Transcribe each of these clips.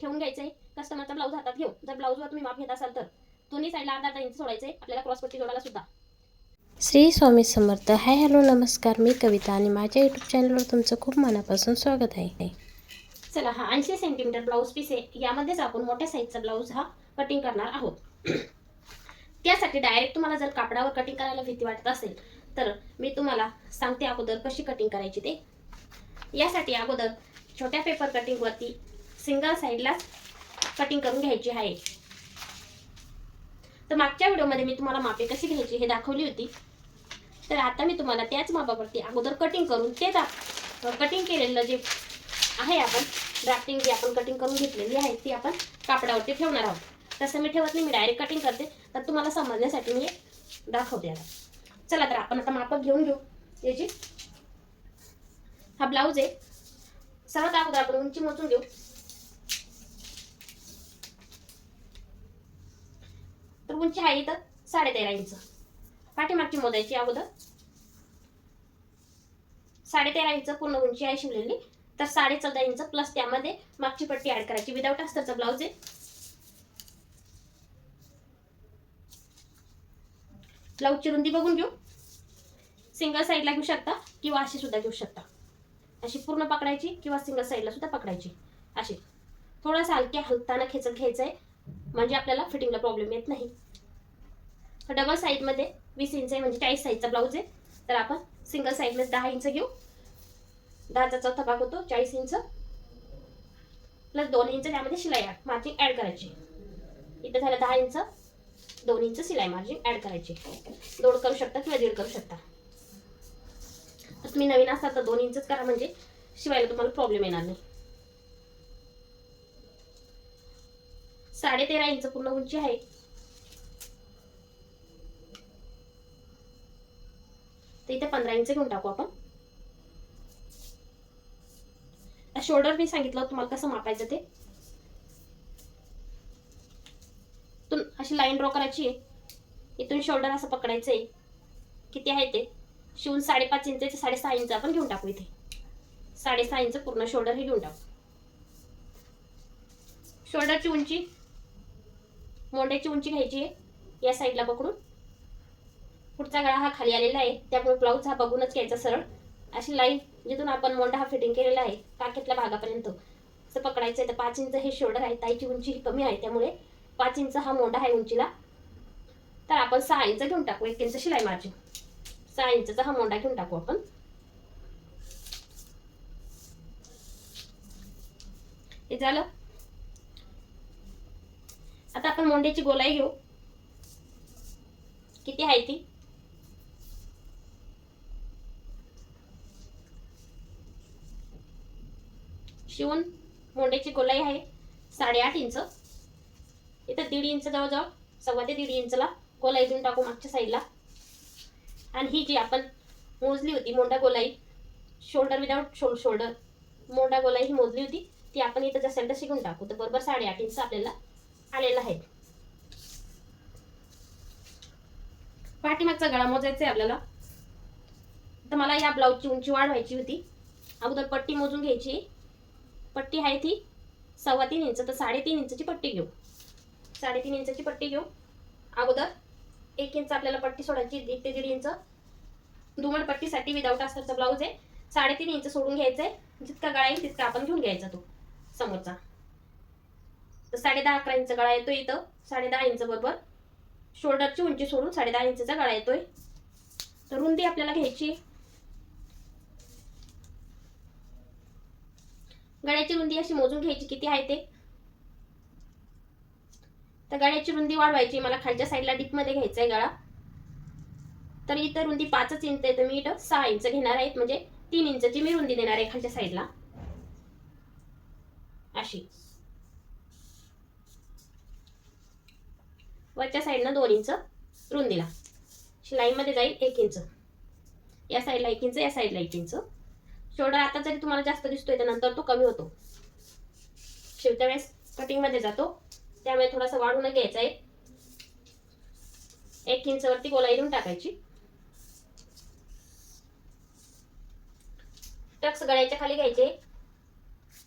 ठेवून घ्यायचं. आहे कस्टमरचा ब्लाऊज हातात घेऊ जर ब्लाऊजवर तुम्ही माप घेत असाल तर. दोन्ही साईडला अर्धा अर्धा इंच सोडायचं. आहे आपल्याला क्रॉसपट्टी जोडायला सुद्धा. श्री स्वामी समर्थ. हाय हॅलो नमस्कार. मी कविता आणि माझ्या यूट्यूब चॅनलवर तुमचं खूप मनापासून स्वागत आहे. चला हा ऐंशी सेंटीमीटर ब्लाऊज पीस आहे. यामध्येच आपण मोठ्या साईजचा ब्लाऊज हा कटिंग करणार आहोत. त्यासाठी डायरेक्ट तुम्हाला जर कापडावर कटिंग करायला भीती वाटत असेल तर मी तुम्हाला सांगते अगोदर कशी कटिंग करायची ते. यासाठी अगोदर छोट्या पेपर कटिंगवरती सिंगल साईडलाच कटिंग करून घ्यायची आहे. तर मागच्या व्हिडिओमध्ये मी तुम्हाला मापे कशी घ्यायची हे दाखवली होती. तर आता मी तुम्हाला त्याच मापावरती अगोदर कटिंग करून ते कटिंग केलेलं जे आहे आपण ड्राफ्टिंग जी आपण कटिंग करून घेतलेली आहे ती आपण कापडावरती ठेवणार आहोत. तसं मी ठेवत नाही मी डायरेक्ट कटिंग करते. तर तुम्हाला समजण्यासाठी मी दाखवते आता. चला तर आपण आता मापक घेऊन घेऊ. याची हा ब्लाऊज आहे. सर्वात अगोदर आपण उंची मोजून घेऊ. उंची आहे इथं साडेतेरा इंच. पाठीमागची मोजायची अगोदर. साडेतेरा इंच पूर्ण उंची आहे शिवलेली. तर साडे चौदा इंच प्लस त्यामध्ये मागची पट्टी ऍड करायची. विदाऊट अस्तरचा ब्लाऊज आहे. ब्लाऊजची रुंदी बघून घेऊ. सिंगल साईडला घेऊ शकता किंवा अशी सुद्धा घेऊ शकता. अशी पूर्ण पकडायची किंवा सिंगल साईडला सुद्धा पकडायची. अशी. थोडासा हलक्या हलताना खेचत घ्यायचं आहे म्हणजे आपल्याला फिटिंगला प्रॉब्लेम येत नाही. डबल साईजमध्ये वीस इंच आहे म्हणजे चाळीस साईजचा ब्लाऊज आहे. तर आपण सिंगल साईडमध्ये दहा इंच घेऊ. दहाचा चौथा भाग होतो चाळीस इंच प्लस दोन इंच त्यामध्ये शिलाई मार्जिन ऍड करायची. इथं झालं दहा इंच दोन इंच शिलाई मार्जिन ऍड करायची. दोड करू शकता किंवा दीड करू शकता. तर तुम्ही नवीन असाल तर दोन इंचच करा म्हणजे शिवायला तुम्हाला प्रॉब्लेम येणार नाही. साडे तेरा इंच पूर्ण उंची आहे. तर इथे पंधरा इंच घेऊन टाकू आपण. शोल्डर मी सांगितलं तुम्हाला कसं मापायचं ते. तुम अशी लाईन ड्रॉ करायची आहे. इथून शोल्डर असं पकडायचं आहे. किती आहे ते? शिवून साडेपाच इंच ते साडेसहा इंच आपण घेऊन टाकू इथे. साडेसहा इंच पूर्ण शोल्डर हे घेऊन टाकू. शोल्डरची उंची मोंड्याची उंची घ्यायची आहे या साईडला पकडून. पुढचा गळा हा खाली आलेला आहे. त्यामुळे ब्लाऊज हा बघूनच घ्यायचा सरळ. अशी लाईन जिथून आपण मोंडा हा फिटिंग केलेला आहे काखेतल्या भागापर्यंत. असं पकडायचं आहे तर पाच इंच हे शोल्डर आहे ताईची उंची ही कमी आहे त्यामुळे पाच इंच हा मोंडा आहे उंचीला. तर आपण सहा इंच घेऊन टाकू. एक इंच शिलाई मार्जिन सहा इंचचा हा मोंडा घेऊन टाकू आपण. हे झालं. आता आपण मोंड्याची गोलाई घेऊ. किती आहे ती? शिवून मोंड्याची गोलाई आहे साडेआठ इंच. इथं दीड इंच जवळजवळ सव्वा ते दीड इंचला गोलाई देऊन टाकू मागच्या साईडला. आणि ही जी आपण मोजली होती मोंडा गोलाई शोल्डर विदाऊट शो शोल्डर मोंडा गोलाई ही मोजली होती ती आपण इथं जसेल तशी शिकून टाकू तर बरोबर साडेआठ इंच आपल्याला आलेला आहे. पाठीमागचा गळा मोजायचा आहे आपल्याला. तर मला या ब्लाऊजची उंची वाढवायची होती. अगोदर पट्टी मोजून घ्यायची. पट्टी आहे ती. सव्वा तीन इंच तर साडेतीन इंचची पट्टी घेऊ. साडेतीन इंचची पट्टी घेऊ. अगोदर एक इंच आपल्याला पट्टी सोडायची एक ते दीड इंच. दुमड पट्टीसाठी विदाऊट अस्तरचा ब्लाऊज आहे. साडेतीन इंच सोडून घ्यायचं आहे. जितका गळा येईल तितका आपण घेऊन घ्यायचा तो समोरचा. तर साडे दहा अकरा इंच गळा येतो इथं. साडे दहा इंच बरोबर. शोल्डरची उंची सोडून साडे दहा इंचचा गळा येतोय. तर रुंदी आपल्याला घ्यायची गळ्याची रुंदी अशी मोजून घ्यायची किती आहे ते? तर गळ्याची रुंदी वाढवायची मला खालच्या साईडला डीपमध्ये घ्यायचा आहे गळा. तर इथं रुंदी पाचच इंच आहे तर मी इथं सहा इंच घेणार आहेत म्हणजे तीन इंचची मी रुंदी देणार आहे खालच्या साईडला अशी. वरच्या साईडनं दोन इंच रुंदीला. शिलाईमध्ये जाईल एक इंच या साईडला एक इंच या साईडला एक इंच शोल्डर आता जरी तुम्हाला जास्त दिसतोय त्यानंतर नंतर तो कमी होतो. शेवटच्या वेळेस कटिंगमध्ये जातो. त्यामुळे थोडासा वाढून घ्यायचा आहे एक इंच वरती गोलाई देऊन टाकायची. टक्स गळ्याच्या खाली घ्यायचे.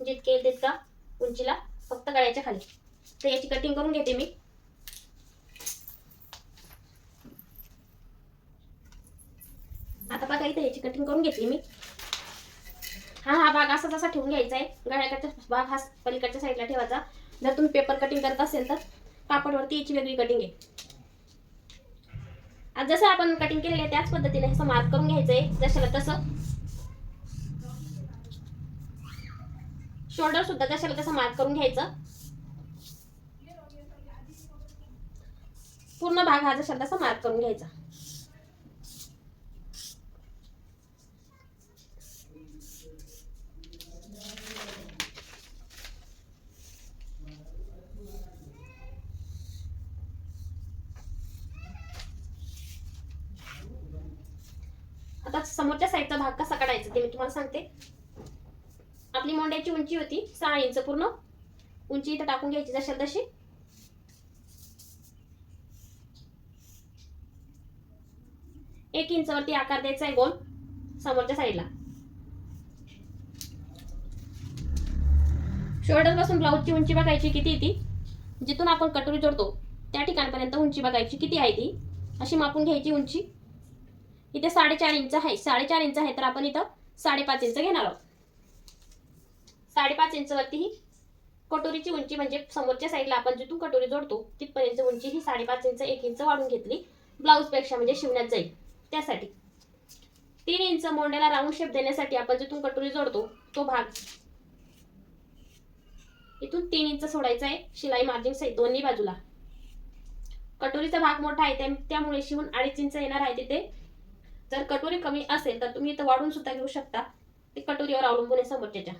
जितके येईल तितका उंचीला फक्त गळ्याच्या खाली. तर याची कटिंग करून घेते मी. आता बघा इथे याची कटिंग करून घेतली मी. भाग असा तसा ठेवून घ्यायचा आहे गळ्याकडचा भाग हा पलीकडच्या साईडला ठेवायचा. जर तुम्ही पेपर कटिंग करत असेल तर कापडवरती याची वेगळी कटिंग आहे. आज जसं आपण कटिंग केलेलं आहे त्याच पद्धतीने असं मार्क करून घ्यायचं आहे जशाला तसं. शोल्डर सुद्धा जशाला तसं मार्क करून घ्यायचं. पूर्ण भाग हा जशाला तसा मार्क करून घ्यायचा. आता समोरच्या साईडचा भाग कसा काढायचा ते मी तुम्हाला सांगते. आपली मोंड्याची उंची होती सहा इंच पूर्ण. उंची इथं टाकून घ्यायची जशाल तशी. एक इंच वरती आकार द्यायचा आहे गोल समोरच्या साईडला शोल्डरपासून ब्लाऊजची उंची बघायची किती ती? जिथून आपण कटोरी जोडतो त्या ठिकाणपर्यंत उंची बघायची किती आहे ती? अशी मापून घ्यायची उंची. इथे साडेचार इंच आहे. साडेचार इंच आहे तर आपण इथं साडेपाच इंच घेणार आहोत. साडेपाच इंच वरती ही कटोरीची उंची म्हणजे समोरच्या साईडला आपण जिथून कटोरी जोडतो तिथपर्यंत उंची ही साडेपाच इंच एक इंच वाढून घेतली. ब्लाऊजपेक्षा म्हणजे शिवण्यात जाईल. त्यासाठी तीन इंच मोंड्याला राऊंड शेप देण्यासाठी आपण जिथून कटोरी जोडतो तो भाग इथून तीन इंच सोडायचा आहे शिलाई मार्जिन सहित दोन्ही बाजूला. कटोरीचा भाग मोठा आहे त्यामुळे शिवून अडीच इंच येणार आहे तिथे. जर कटोरी कमी असेल तर तुम्ही इथं वाढून सुद्धा घेऊ शकता. ते कटोरीवर अवलंबून आहे समोरच्या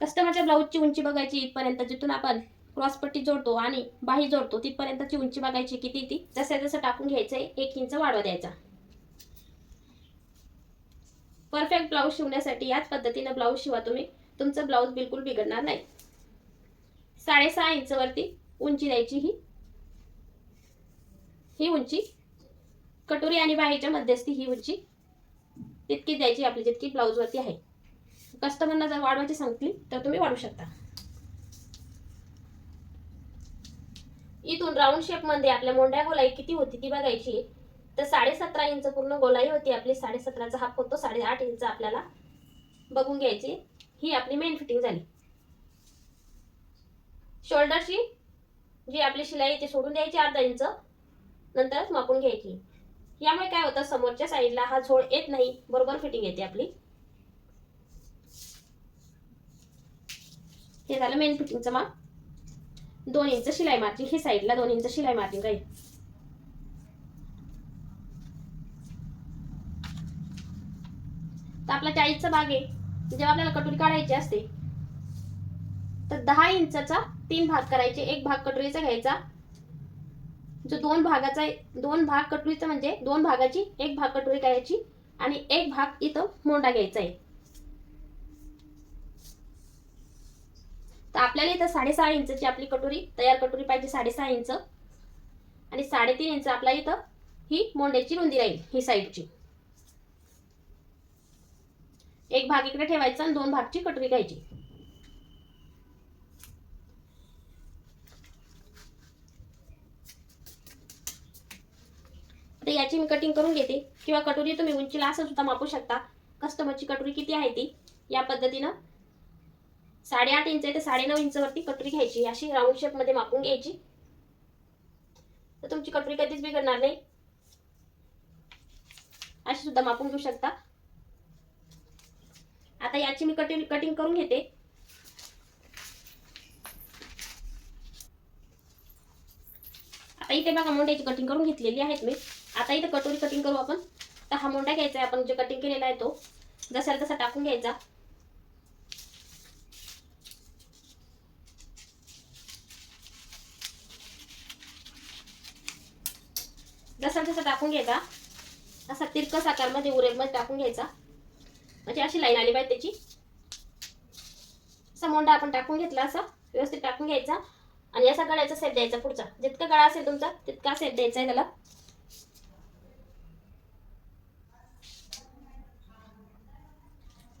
कस्टमरच्या ब्लाऊजची उंची बघायची इथपर्यंत जिथून आपण क्रॉसपट्टी जोडतो आणि बाही जोडतो तिथपर्यंतची उंची बघायची किती ती जसं जसं टाकून घ्यायचंय एक इंच वाढवा द्यायचा. परफेक्ट ब्लाऊज शिवण्यासाठी याच पद्धतीनं ब्लाऊज शिवा तुम्ही. तुमचं ब्लाऊज बिलकुल बिघडणार नाही. साडेसहा इंच वरती उंची द्यायची ही. ही उंची. कटोरी आणि बाहीच्या मध्यस्थी ही उंची. तितकी द्यायची आपली जितकी ब्लाऊज वरती आहे. कस्टमरना जर वाढवायची सांगितली तर तुम्ही वाढू शकता. इथून राऊंड शेपमध्ये आपल्या मोंड्या गोलाई किती होती ती बघायची. तर साडेसतरा इंच पूर्ण गोलाई होती आपली. साडेसतराचा हाफ होतो साडेआठ इंच आपल्याला बघून घ्यायची. ही आपली मेन फिटिंग झाली. शोल्डरची जी आपली शिलाई ती सोडून द्यायची अर्धा इंच. नंतरच मापून घ्यायची. यामुळे काय होतं समोरच्या साईडला हा झोळ येत नाही. बरोबर फिटिंग येते आपली. हे झालं मेन फिटिंगचं माप दोन इंच शिलाई मार्जिंग हे साईडला दोन इंच शिलाई मार्जिंग राहील तर आपला चाळीसचा भाग आहे. जेव्हा आपल्याला कटोरी काढायची असते तर दहा इंचाचा तीन भाग करायचे. एक भाग कटोरीचा घ्यायचा. जो दोन भागाचा दोन भाग कटोरीचा म्हणजे दोन भागाची एक भाग कटोरी करायची आणि एक भाग इथं मोंडा घ्यायचा आहे. तर आपल्याला इथं साडेसहा इंचची आपली कटोरी तयार कटोरी पाहिजे साडेसहा इंच. आणि साडेतीन इंच आपल्या इथं ही मोंड्याची रुंदी राहील ही साईडची. एक भाग इकडे ठेवायचा आणि दोन भागची कटोरी घ्यायची. आता याची मी कटिंग करून घेते. किंवा कटोरी तुम्ही उंचीला असं सुद्धा मापू शकता. कस्टमरची कटोरी किती आहे ती? या पद्धतीनं साडेआठ इंच आहे ते साडेनऊ इंचवरती कटोरी घ्यायची. अशी राऊंड शेपमध्ये मापून घ्यायची. तर तुमची कटोरी कधीच बिघडणार नाही. अशी सुद्धा मापून घेऊ शकता. आता याची मी कटिंग कटिंग करून घेते. आता इथे बघा मोंड्याची कटिंग करून घेतलेली आहेत मी. आता इथं कटोरी कटिंग करू आपण. तर हा मोंडा घ्यायचा आहे आपण जे कटिंग केलेला आहे तो. जसा तसा टाकून घ्यायचा. जसा जसा टाकून घ्यायचा. असा तिरकस आकारमध्ये उरेलमध्ये टाकून घ्यायचा. म्हणजे अशी लाईन आली पाहिजे त्याची. असा मोंडा आपण टाकून घेतला असा व्यवस्थित टाकून घ्यायचा. आणि असा गळ्याचा सेट द्यायचा पुढचा. जितका गळा असेल तुमचा तितका सेट द्यायचा आहे त्याला.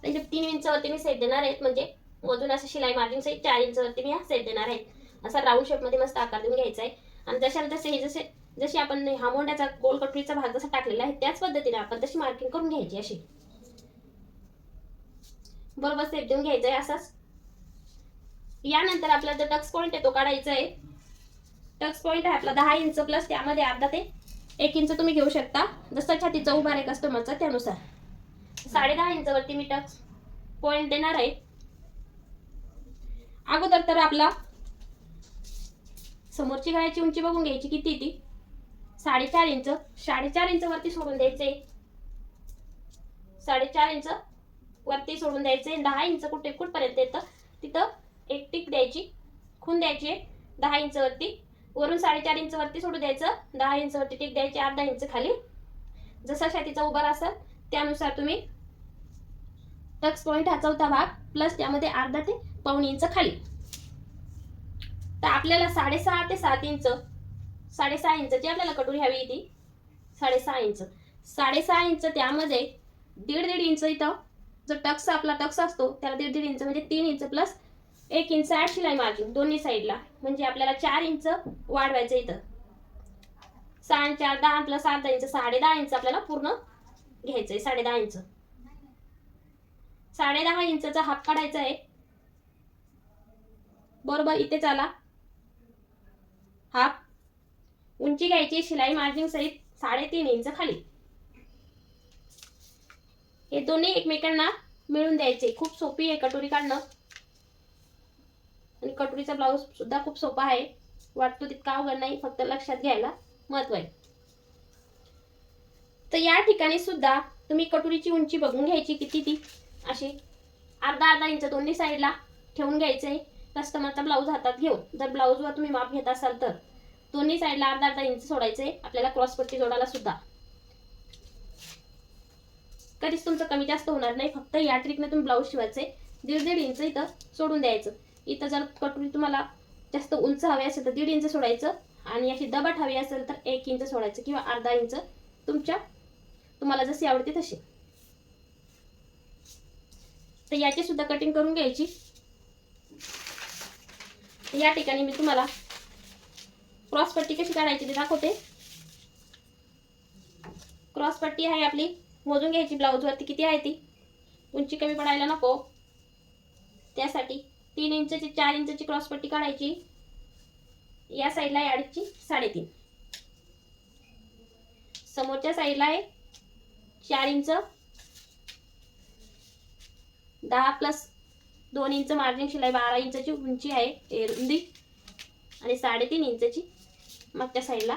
त्याचे तीन इंचवरती मी सेट देणार आहेत. म्हणजे मधून असं शिलाई मार्जिन सहित चार इंचवरती मी हा सेट देणार आहेत असा राऊंड शेपमध्ये मस्त आकार देऊन घ्यायचा आहे. आणि जशाला तसे हे जसे जशी आपण हा मोंड्याचा गोल कटोरीचा भाग जसा टाकलेला आहे त्याच पद्धतीने आपण तशी मार्किंग करून घ्यायची अशी. बरोबर सेट देऊन घ्यायचा आहे असाच. यानंतर आपला जो टक्स पॉईंट आहे तो काढायचा आहे. टक्स पॉईंट आहे आपला दहा इंच प्लस त्यामध्ये अर्धा ते एक इंच तुम्ही घेऊ शकता. जसं छातीचा उभार आहे कस्टमरचा त्यानुसार. साडे दहा इंचवरती मी टक्स पॉईंट देणार आहे. अगोदर तर आपला समोरची गळ्याची उंची बघून घ्यायची किती ती? साडेचार इंच. साडेचार इंच वरती सोडून द्यायचे. साडेचार इंच वरती सोडून द्यायचे. दहा इंच कुठे कुठपर्यंत येतं? तिथं एक टिक द्यायची. खून द्यायची दहा इंच वरती वरून साडेचार इंच वरती सोडून द्यायचं. दहा इंच वरती टिक द्यायची. अर्धा इंच खाली. जसा छातीचा उभार असेल त्यानुसार तुम्ही टक्स पॉईंट हा चौथा भाग प्लस त्यामध्ये अर्धा ते पाऊन इंच खाली. तर आपल्याला साडेसहा ते सात इंच साडेसहा इंचची आपल्याला कटोरी हवी ती साडेसहा इंच. साडेसहा इंच त्यामध्ये दीड दीड इंच इथं जो टक्स आपला टक्स असतो त्याला दीड दीड इंच म्हणजे तीन इंच प्लस एक इंच ॲड शिलाई मार्जिन दोन्ही साईडला. म्हणजे आपल्याला चार इंच वाढवायचं इथं. सहा चार दहा प्लस अर्धा इंच साडे दहा इंच आपल्याला पूर्ण घ्यायचंय साडे दहा इंच. साडे दहा इंचचा हाफ काढायचा आहे. बरोबर इथे चाला. हाफ उंची घ्यायची शिलाई मार्जिन सहित साडेतीन इंच खाली. हे दोन्ही एकमेकांना मिळून द्यायचे. खूप सोपी आहे कटोरी काढणं. आणि कटोरीचा ब्लाऊज सुद्धा खूप सोपा आहे. वाटतो तितका अवघड नाही फक्त लक्षात घ्यायला महत्त्व आहे. तर या ठिकाणी सुद्धा तुम्ही कटोरीची उंची बघून घ्यायची किती ती. अशी अर्धा अर्धा इंच दोन्ही साईडला ठेवून घ्यायचं. आहे कस्टमरचा ब्लाऊज हातात घेऊन. जर ब्लाऊजवर तुम्ही माप घेत असाल तर दोन्ही साईडला अर्धा अर्धा इंच सोडायचे. आपल्याला क्रॉस पट्टी जोडायला सुद्धा. कधीच तुमचं कमी जास्त होणार नाही. फक्त या ट्रिकने तुम्ही ब्लाऊज शिवायचे. दीड दीड इंच इथं सोडून द्यायचं. इथं जर कटोरी तुम्हाला जास्त उंच हवी असेल तर दीड इंच सोडायचं. आणि अशी दबाट हवी असेल तर एक इंच सोडायचं किंवा अर्धा इंच तुमच्या तुम्हाला जशी आवडते तशी. तर याची सुद्धा कटिंग करून घ्यायची. या ठिकाणी मी तुम्हाला क्रॉस पट्टी कशी काढायची ते दाखवते. क्रॉस पट्टी आहे आपली. मोजून घ्यायची ब्लाऊजवरती किती आहे ती. उंची कमी पडायला नको. त्यासाठी तीन इंचची चार इंचची क्रॉस पट्टी काढायची. या साईडला आहे अडीचची साडेतीन. समोरच्या साईडला आहे चार इंच. दहा प्लस दोन इंच मार्जिन शिलाई बारा इंचाची उंची आहे रुंदी आणि साडेतीन इंचची मागच्या साईडला.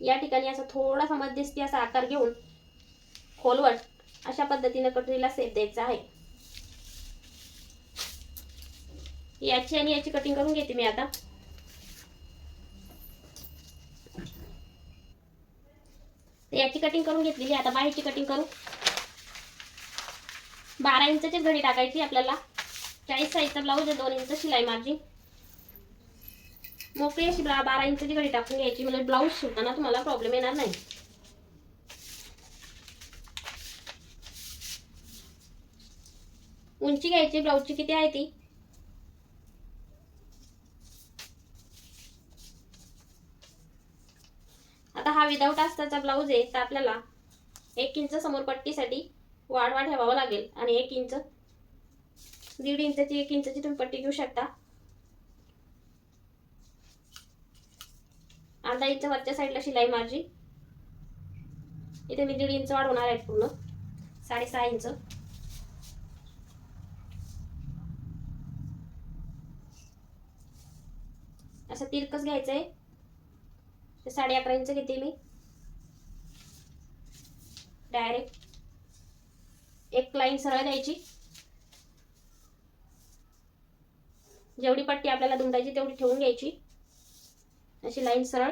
या ठिकाणी असा थोडासा मध्यस्थी असा आकार घेऊन खोलवट अशा पद्धतीने कटोरीला सेप द्यायचा आहे. याची आणि याची कटिंग करून घेते मी आता. तर याची कटिंग करून घेतलेली आता बाहेरची कटिंग करू. बारा इंचची घडी टाकायची आपल्याला. चाळीस साईजचा ब्लाऊज आहे दोन इंच शिलाई मार्जिन मोकळी अशी बारा इंचची घडी टाकून घ्यायची. म्हणजे ब्लाऊज शिवताना तुम्हाला प्रॉब्लेम येणार नाही. उंची घ्यायची. ब्लाऊजची किती आहे ती? हा विदाऊट अस्ताचा ब्लाऊज आहे तर आपल्याला एक इंच समोर पट्टीसाठी वाढवा ठेवावा लागेल. आणि एक इंच दीड इंचची एक इंचची तुम्ही पट्टी घेऊ शकता. अर्धा इंच वरच्या साईडला शिलाई माझी. इथे मी दीड इंच वाढवणार आहे पूर्ण. साडेसहा इंच असं तिरकच घ्यायचं आहे ते साडे अकरा इंच घेते मी. डायरेक्ट एक लाईन सरळ द्यायची जेवढी पट्टी आपल्याला दुमडायची तेवढी ठेवून घ्यायची. अशी लाईन सरळ.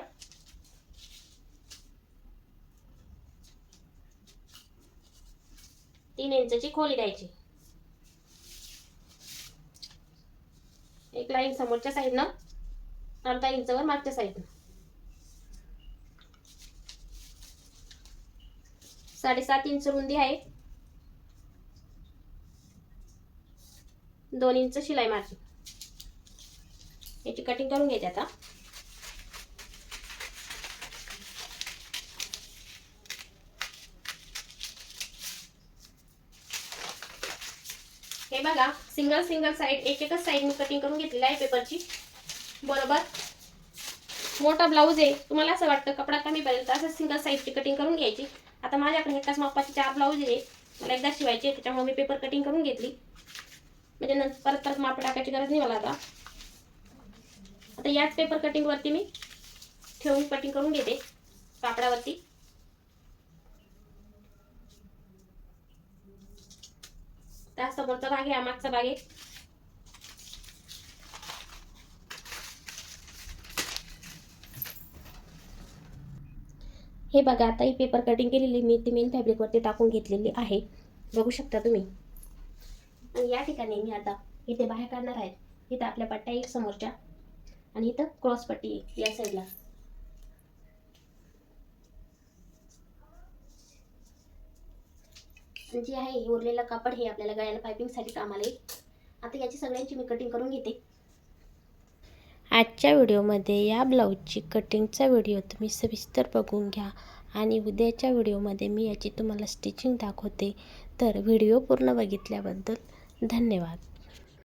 तीन इंचची खोली द्यायची. एक लाईन समोरच्या साईडनं अर्धा इंचवर मागच्या साईडनं साडेसात इंच रुंदी आहे. दोन इंच शिलाई मार्जिन याची कटिंग करून घेते आता. हे बघा सिंगल सिंगल साईड एक एकच साईड मी कटिंग करून घेतलेली आहे पेपरची बरोबर? मोठा ब्लाऊज आहे. तुम्हाला असं वाटतं कपडा कमी पडेल तर असं सिंगल साईडची कटिंग करून घ्यायची. आता माझ्याकडे एकाच मापाचे चार ब्लाऊज आहे. मला एकदा शिवायचे त्याच्यामुळे मी पेपर कटिंग करून घेतली. म्हणजे नंतर परत परत माप टाकायची गरज नाही मला आता. आता याच पेपर कटिंगवरती मी ठेवून कटिंग करून घेते कापडावरती. त्या समोरचा भाग आहे हा मागचा भाग आहे. हे बघा आता ही पेपर कटिंग केलेली मी ती मेन फॅब्रिकवरती टाकून घेतलेली आहे. बघू शकता तुम्ही. आणि या ठिकाणी मी आता इथे बाहेर काढणार आहे. इथं आपल्या पट्ट्या एक समोरच्या आणि इथं क्रॉस पट्टी या साईडला जे जी आहे उरलेलं कापड हे आपल्याला गळ्याला पायपिंगसाठी कामाला येईल. आता याची सगळ्यांची मी कटिंग करून घेते. आजच्या व्हिडिओमध्ये या ब्लाऊजची कटिंगचा व्हिडिओ तुम्ही सविस्तर बघून घ्या. आणि उद्याच्या व्हिडिओमध्ये मी याची तुम्हाला स्टिचिंग दाखवते. तर व्हिडिओ पूर्ण बघितल्याबद्दल धन्यवाद.